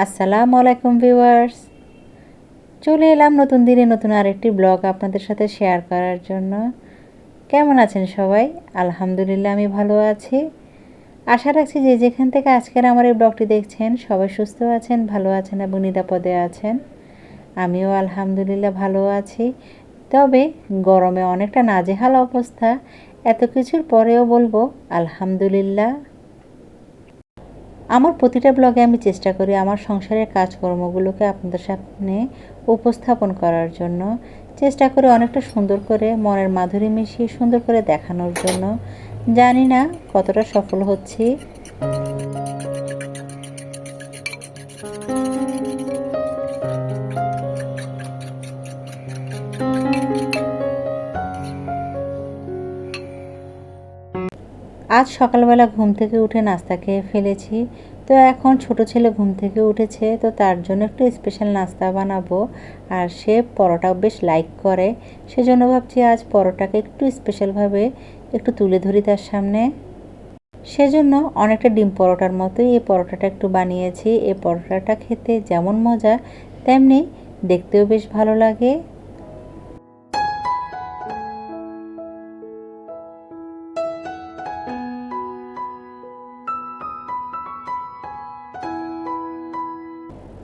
আসসালামু আলাইকুম ভিউয়ার্স। চলে এলাম নতুন দিনে নতুন আরেকটি ব্লগ আপনাদের সাথে শেয়ার করার জন্য। কেমন আছেন সবাই? আলহামদুলিল্লাহ, আমি ভালো আছি। আশা রাখছি যে যেখান থেকে আজকের আমার এই ব্লগটি দেখছেন, সবাই সুস্থ আছেন, ভালো আছেন এবং নিরাপদে আছেন। আমিও আলহামদুলিল্লাহ ভালো আছি। তবে গরমে অনেকটা নাজেহাল অবস্থা। এত কিছুর পরেও বলব, আলহামদুলিল্লাহ। আমার প্রতিটা ব্লগে আমি চেষ্টা করি আমার সংসারের কাজকর্মগুলোকে আপনাদের সামনে উপস্থাপন করার জন্য। চেষ্টা করে অনেকটা সুন্দর করে মনের মাধুরী মিশিয়ে সুন্দর করে দেখানোর জন্য। জানি না কতটা সফল হচ্ছি। আজ সকালবেলা ঘুম থেকে উঠে নাস্তা খেয়ে ফেলেছি। তো এখন ছোট ছেলে ঘুম থেকে উঠেছে, তো তার জন্য একটু স্পেশাল নাস্তা বানাবো। আর সে পরোটা বেশ লাইক করে। সেজন্য ভাবছি আজ পরোটাকে একটু স্পেশালভাবে একটু তুলে ধরি তার সামনে। সেজন্য অনেকটা ডিম পরোটার মতোই এই পরোটাটা একটু বানিয়েছি। এই পরোটাটা খেতে যেমন মজা, তেমনি দেখতেও বেশ ভালো লাগে।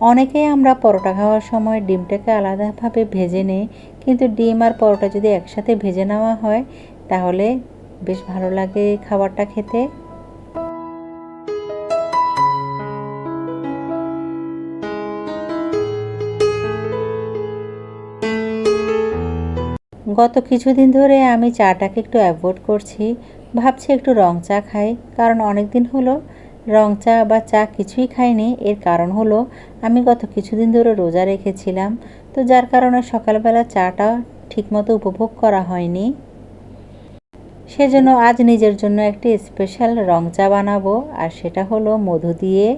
অনেকেই আমরা পরোটা খাওয়ার সময় ডিমটাকে আলাদাভাবে ভেজে নেই, কিন্তু ডিম আর পরোটা যদি একসাথে ভেজে নেওয়া হয়, তাহলে বেশ ভালো লাগে খাবারটা খেতে। গত কিছুদিন ধরে আমি চাটাকে একটু অ্যাভয়েড করছি, ভাবছি একটু রং চা খাই, কারণ অনেক দিন হলো রং চা বা চা কিছুই খাইনি। এর কারণ হলো, আমি গত কিছুদিন ধরে রোজা রেখেছিলাম। তো যার কারণে সকালবেলা চাটা ঠিকমতো উপভোগ করা হয়নি। সেজন্য আজ নিজের জন্য একটি স্পেশাল রং চা বানাবো, আর সেটা হলো মধু দিয়ে।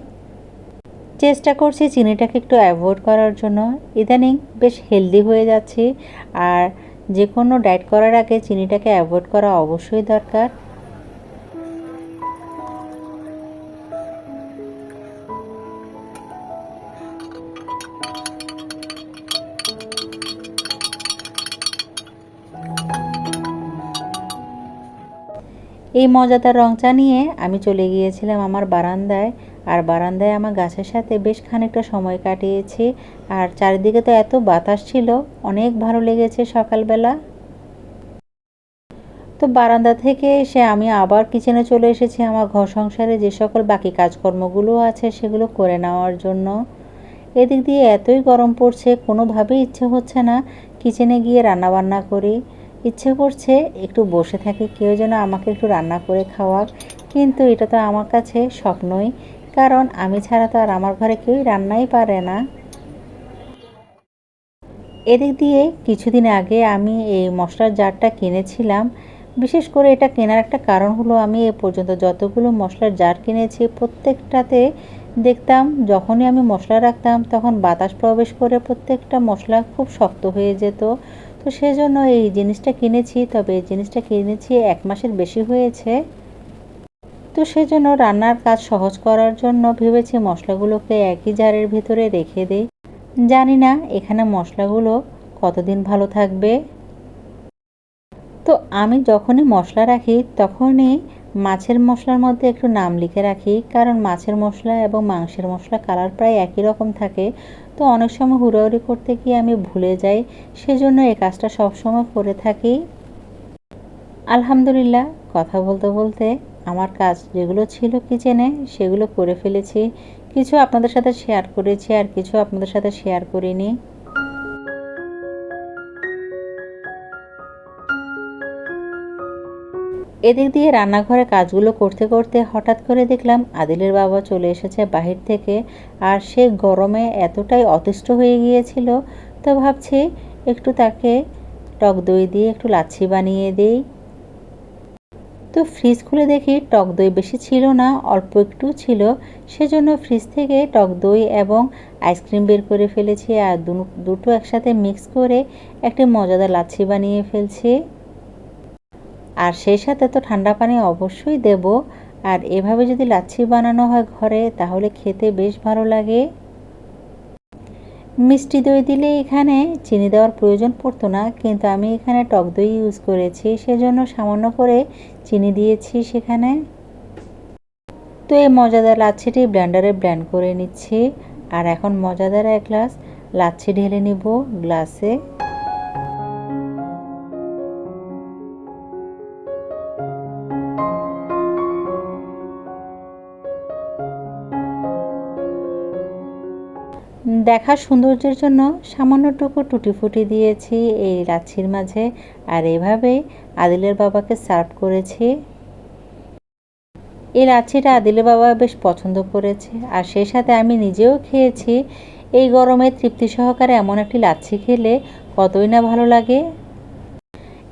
চেষ্টা করছি চিনিটাকে একটু অ্যাভয়েড করার জন্য। ইদানিং বেশ হেলদি হয়ে যাচ্ছি, আর যে কোনো ডায়েট করার আগে চিনিটাকে অ্যাভয়েড করা অবশ্যই দরকার। এই মজাদার রং নিয়ে আমি চলে গিয়েছিলাম আমার বারান্দায়। আর বারান্দায় আমার গাছের সাথে বেশ খানিকটা সময় কাটিয়েছি। আর চারিদিকে তো এত বাতাস ছিল, অনেক ভালো লেগেছে সকালবেলা। তো বারান্দা থেকে এসে আমি আবার কিচেনে চলে এসেছি আমার ঘর সংসারে যে সকল বাকি কাজকর্মগুলো আছে সেগুলো করে নেওয়ার জন্য। এদিক দিয়ে এতই গরম পড়ছে, কোনোভাবেই ইচ্ছে হচ্ছে না কিচেনে গিয়ে রান্নাবান্না করি। ইচ্ছে করছে একটু বসে থাকি, কেউ যেন আমাকে একটু রান্না করে খাওয়াক। কিন্তু এটা তো আমার কাছে স্বপ্নই কারণ আমি ছাড়া তো আর আমার ঘরে কেউই রান্নাই পারে না। এদিক দিয়ে কিছুদিন আগে আমি এই মশলার জারটা কিনেছিলাম। বিশেষ করে এটা কেনার একটা কারণ হলো আমি এ পর্যন্ত যতগুলো মশলার জার কিনেছি, প্রত্যেকটাতে দেখতাম যখনই আমি মশলা রাখতাম, তখন বাতাস প্রবেশ করে প্রত্যেকটা মশলা খুব শক্ত হয়ে যেত। তো সেজন্য এই জিনিসটা কিনেছি, তবে এই জিনিসটা কিনেছি এক মাসের বেশি হয়েছে। তো সেজন্য রান্নার কাজ সহজ করার জন্য ভেবেছি মশলাগুলোকে একই জারের ভিতরে রেখে দিই। জানি না এখানে মশলাগুলো কতদিন ভালো থাকবে। তো আমি যখনই মশলা রাখি, তখনই মাছের মশলার মধ্যে একটু নাম লিখে রাখি, কারণ মাছের মশলা এবং মাংসের মশলা কালার প্রায় একই রকম থাকে। তো অনেক সময় হুড়াহুড়ি করতে গিয়ে আমি ভুলে যাই, সেজন্য এই কাজটা সবসময় করে থাকি। আলহামদুলিল্লাহ, কথা বলতে বলতে আমার কাজ যেগুলো ছিল কিচেনে সেগুলো করে ফেলেছি। কিছু আপনাদের সাথে শেয়ার করেছি আর কিছু আপনাদের সাথে শেয়ার করিনি। এদিক দিয়ে রান্নাঘরে কাজগুলো করতে করতে হঠাৎ করে দেখলাম আদিলের বাবা চলে এসেছে বাহির থেকে আর সে গরমে এতটাই অতিষ্ঠ হয়ে গিয়েছিল, তো ভাবছি একটু তাকে টক দই দিয়ে একটু লাচ্ছি বানিয়ে দিই। তো ফ্রিজ খুলে দেখি টক দই বেশি ছিল না, অল্প একটু ছিল। সেজন্য ফ্রিজ থেকে টক দই এবং আইসক্রিম বের করে ফেলেছি আর দুটো একসাথে মিক্স করে একটি মজাদার লাচ্ছি বানিয়ে ফেলছি। আর সেই সাথে তো ঠান্ডা পানি অবশ্যই দেব। আর এভাবে যদি লাচ্ছি বানানো হয় ঘরে, তাহলে খেতে বেশ ভালো লাগে। মিষ্টি দই দিলে এখানে চিনি দেওয়ার প্রয়োজন পড়তো না, কিন্তু আমি এখানে টক দই ইউজ করেছি, সেজন্য সামান্য করে চিনি দিয়েছি সেখানে। তো এই মজাদার লাচ্ছিটি ব্ল্যান্ডারে ব্ল্যান্ড করে নিচ্ছি। আর এখন মজাদার এক গ্লাস লাচ্ছি ঢেলে নিব গ্লাসে দেখার সৌন্দর্যের জন্য সামান্যটুকু টুটি ফুটি দিয়েছি এই লাচ্ছির মাঝে। আর এভাবেই আদিলের বাবাকে সার্ভ করেছি। এই লাচ্ছিটা আদিলের বাবা বেশ পছন্দ করেছে। আর সেই সাথে আমি নিজেও খেয়েছি। এই গরমে তৃপ্তি সহকারে এমন একটি লাচ্ছি খেলে কতই না ভালো লাগে।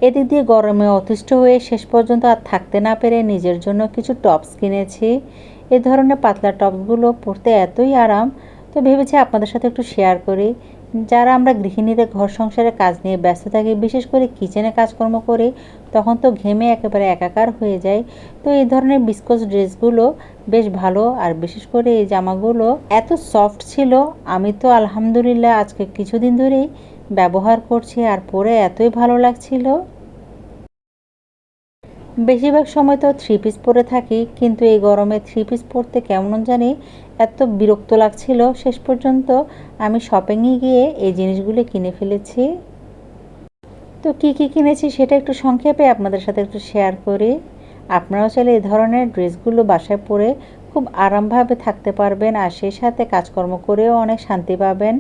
এদিক দিয়ে গরমে অতিষ্ঠ হয়ে শেষ পর্যন্ত আর থাকতে না পেরে নিজের জন্য কিছু টপস কিনেছি। এ ধরনের পাতলা টপসগুলো পরতে এতই আরাম তো ভেবেছি আপনাদের সাথে একটু শেয়ার করি। যারা আমরা গৃহিণীরা ঘর সংসারে কাজ নিয়ে ব্যস্ত থাকি, বিশেষ করে কিচেনে কাজকর্ম করি, তখন তো ঘেমে একেবারে একাকার হয়ে যায় তো এই ধরনের বিস্কোস ড্রেসগুলো বেশ ভালো। আর বিশেষ করে এই জামাগুলো এত সফট ছিল, আমি তো আলহামদুলিল্লাহ আজকে কিছুদিন ধরেই ব্যবহার করছি, আর পরে এতই ভালো লাগছিল। বেশিরভাগ সময় তো থ্রি পিস পরে থাকি, কিন্তু এই গরমে থ্রি পিস পরতে কেমন জানি এত বিরক্ত লাগছিল। শেষ পর্যন্ত আমি শপিংয়ে গিয়ে এই জিনিসগুলো কিনে ফেলেছি। তো কি কি কিনেছি সেটা একটু সংক্ষেপে আপনাদের সাথে একটু শেয়ার করি। আপনারাও চাইলে এই ধরনের ড্রেসগুলো বাসায় পরে খুব আরামভাবে থাকতে পারবেন আর সেই সাথে কাজকর্ম করেও অনেক শান্তি পাবেন।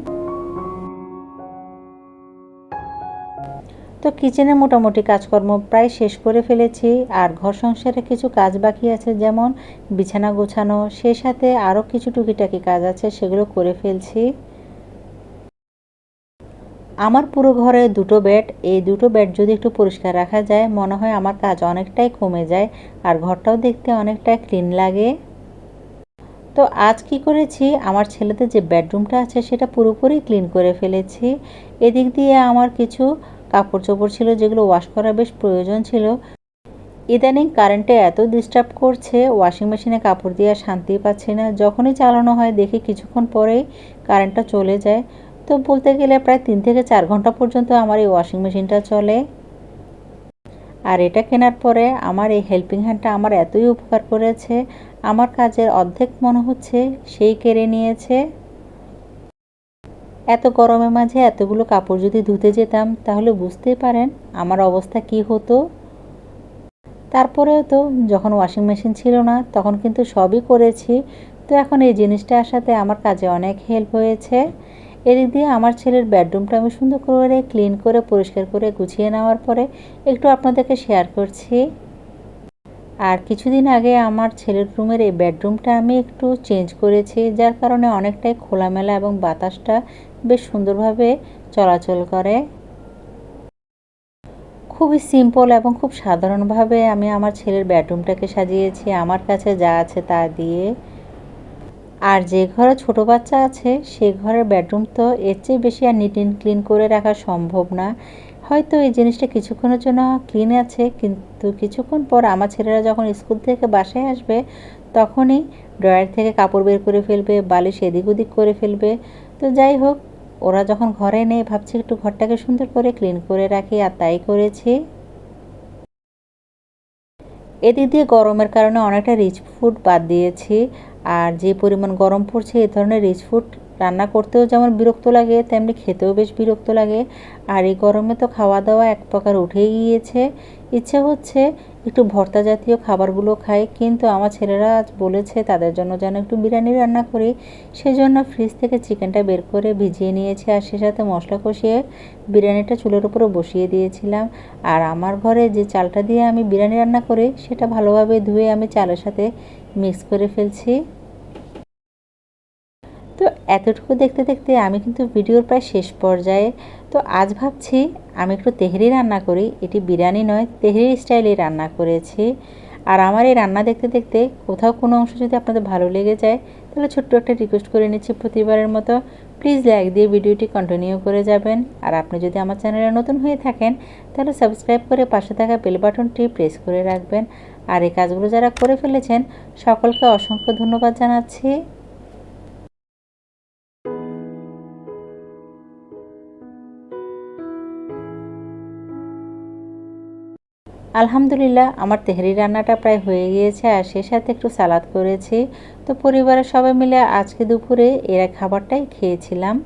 তো কিচেনে মোটামুটি কাজকর্ম প্রায় শেষ করে ফেলেছি। আর ঘর সংসারে কিছু কাজ বাকি আছে, যেমন বিছানা গোছানো, সেই সাথে আরও কিছু টুকিটাকি কাজ আছে, সেগুলো করে ফেলছি। আমার পুরো ঘরে দুটো বেড এই দুটো বেড যদি একটু পরিষ্কার রাখা যায়, মনে হয় আমার কাজ অনেকটাই কমে যায়, আর ঘরটাও দেখতে অনেকটাই ক্লিন লাগে। তো আজ কি করেছি, আমার ছেলেদের যে বেডরুমটা আছে, সেটা পুরোপুরি ক্লিন করে ফেলেছি। এদিক দিয়ে আমার কিছু কাপড় চোপড় ছিল যেগুলো ওয়াশ করা বেশ প্রয়োজন ছিল। ইদানিং কারেন্টে এত ডিস্টার্ব করছে ওয়াশিং মেশিনে কাপড় দিয়ে শান্তি পাচ্ছি না। যখনই চালানো হয়, দেখি কিছুক্ষণ পরেই কারেন্টটা চলে যায়। তো বলতে গেলে প্রায় তিন থেকে চার ঘণ্টা পর্যন্ত আমার এই ওয়াশিং মেশিনটা চলে। আর এটা কেনার পরে আমার এই হেল্পিং হ্যান্ডটা আমার এতই উপকার করেছে, আমার কাজের অর্ধেক মনে হচ্ছে, সেই কেড়ে নিয়েছে। এত গরমের মাঝে এতগুলো কাপড় যদি ধুতে যেতাম, তাহলে বুঝতেই পারেন আমার অবস্থা কি হতো। তারপরেও তো যখন ওয়াশিং মেশিন ছিল না, তখন কিন্তু সবই করেছি। তো এখন এই জিনিসটা আসাতে আমার কাজে অনেক হেল্প হয়েছে। এদিক দিয়ে আমার ছেলের বেডরুমটা আমি সুন্দর করে ক্লিন করে, পরিষ্কার করে গুছিয়ে নেওয়ার পরে একটু আপনাদেরকে শেয়ার করছি। আর কিছুদিন আগে আমার ছেলের রুমের এই বেডরুমটা আমি একটু চেঞ্জ করেছি, যার কারণে অনেকটাই খোলামেলা এবং বাতাসটা বেশ সুন্দরভাবে চলাচল করে। খুবই সিম্পল এবং খুব সাধারণভাবে আমি আমার ছেলের বেডরুমটাকে সাজিয়েছি, আমার কাছে যা আছে তা দিয়ে। আর যে ঘরে ছোট বাচ্চা আছে, সে ঘরের বেডরুম তো এর চেয়ে বেশি আর নিট অ্যান্ড ক্লিন করে রাখা সম্ভব না। হয়তো এই জিনিসটা কিছুক্ষণের জন্য ক্লিন আছে, কিন্তু কিছুক্ষণ পর আমার ছেলেরা যখন স্কুল থেকে বাসায় আসবে, তখনই ড্রয়ার থেকে কাপড় বের করে ফেলবে, বালিশ এদিক ওদিক করে ফেলবে। তো যাই হোক ওরা যখন ঘরে নেই, ভাবছে একটু ঘরটাকে সুন্দর করে ক্লিন করে রাখি, আর তাই করেছি। এদিক দিয়ে গরমের কারণে অনেকটা রিচ ফুড বাদ দিয়েছি, আর যে পরিমাণ গরম পড়ছে, এ ধরনের রিচ ফুড রান্না করতেও যেমন বিরক্ত লাগে, তেমনি খেতেও বেশ বিরক্ত লাগে। আর এই গরমে তো খাওয়া দাওয়া এক প্রকার উঠেই গিয়েছে। ইচ্ছে হচ্ছে একটু ভর্তা জাতীয় খাবারগুলো খাই, কিন্তু আমার ছেলেরা আজ বলেছে তাদের জন্য যেন একটু বিরিয়ানি রান্না করি। সেজন্য ফ্রিজ থেকে চিকেনটা বের করে ভিজিয়ে নিয়েছি আর সে সাথে মশলা কষিয়ে বিরিয়ানিটা চুলের উপরে বসিয়ে দিয়েছিলাম। আর আমার ঘরে যে চালটা দিয়ে আমি বিরিয়ানি রান্না করি, সেটা ভালোভাবে ধুয়ে আমি চালের সাথে মিক্স করে ফেলছি। এতটুকু দেখতে দেখতে আমি কিন্তু ভিডিওর প্রায় শেষ পর্যায়ে। তো আজ ভাবছি আমি একটু তেহরি রান্না করি। এটি বিরিয়ানি নয়, তেহরি স্টাইলে রান্না করেছি। আর আমার এই রান্না দেখতে দেখতে কোথাও কোনো অংশ যদি আপনাদের ভালো লেগে যায়, তাহলে ছোট্ট একটা রিকোয়েস্ট করে নিচ্ছি প্রতিবারের মতো। প্লিজ লাইক দিয়ে ভিডিওটি কন্টিনিউ করে যাবেন। আর আপনি যদি আমার চ্যানেলে নতুন হয়ে থাকেন, তাহলে সাবস্ক্রাইব করে পাশে থাকা বেল বাটনটি প্রেস করে রাখবেন। আর এই কাজগুলো যারা করে ফেলেছেন, সকলকে অসংখ্য ধন্যবাদ জানাচ্ছি। আলহামদুলিল্লাহ, আমার তেহরি রান্নাটা প্রায় হয়ে গিয়েছে আর সে সাথে একটু সালাদ করেছি। তো পরিবারের সবাই মিলে আজকে দুপুরে এরা খাবারটাই খেয়েছিলাম।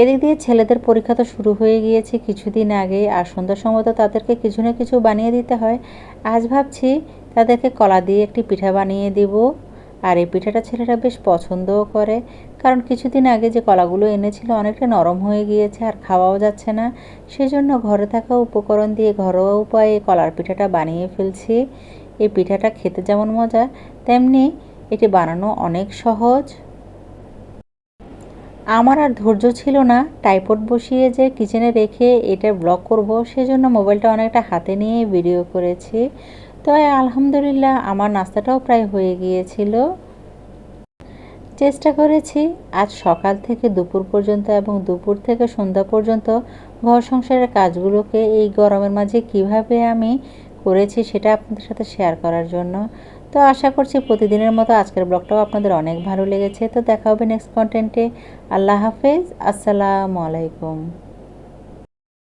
এদিক দিয়ে ছেলেদের পরীক্ষা তো শুরু হয়ে গিয়েছে কিছুদিন আগে আর সন্ধ্যার সময় তো তাদেরকে কিছু না কিছু বানিয়ে দিতে হয়। আজ ভাবছি তাদেরকে কলা দিয়ে একটি পিঠা বানিয়ে দিব। আর এই পিঠাটা ছেলেরা বেশ পছন্দও করে। কারণ কিছুদিন আগে যে কলাগুলো এনেছিল অনেকটা নরম হয়ে গিয়েছে আর খাওয়াও যাচ্ছে না। সেজন্য ঘরে থাকা উপকরণ দিয়ে ঘরোয়া উপায়ে কলার পিঠাটা বানিয়ে ফেলছি। এই পিঠাটা খেতে যেমন মজা, তেমনি এটি বানানো অনেক সহজ। আমার আর ধৈর্য ছিল না। টাইপড বসিয়ে যে কিচেনে রেখে এটা ব্লগ করব, সেজন্য মোবাইলটা অনেকটা হাতে নিয়ে ভিডিও করেছি। তো আলহামদুলিল্লাহ, আমার নাস্তাটাও প্রায় হয়ে গিয়েছিল। চেষ্টা করেছি। আজ সকাল থেকে দুপুর পর্যন্ত এবং দুপুর থেকে সন্ধ্যা পর্যন্ত ঘর সংসারের কাজগুলোকে এই গরমের মাঝে কীভাবে আমি করেছি সেটা আপনাদের সাথে শেয়ার করার জন্য। তো আশা করছি প্রতিদিনের মতো আজকের ব্লগটাও আপনাদের অনেক ভালো লেগেছে। তো দেখা হবে নেক্সট কন্টেন্টে আল্লাহ হাফেজ। আসসালামু আলাইকুম।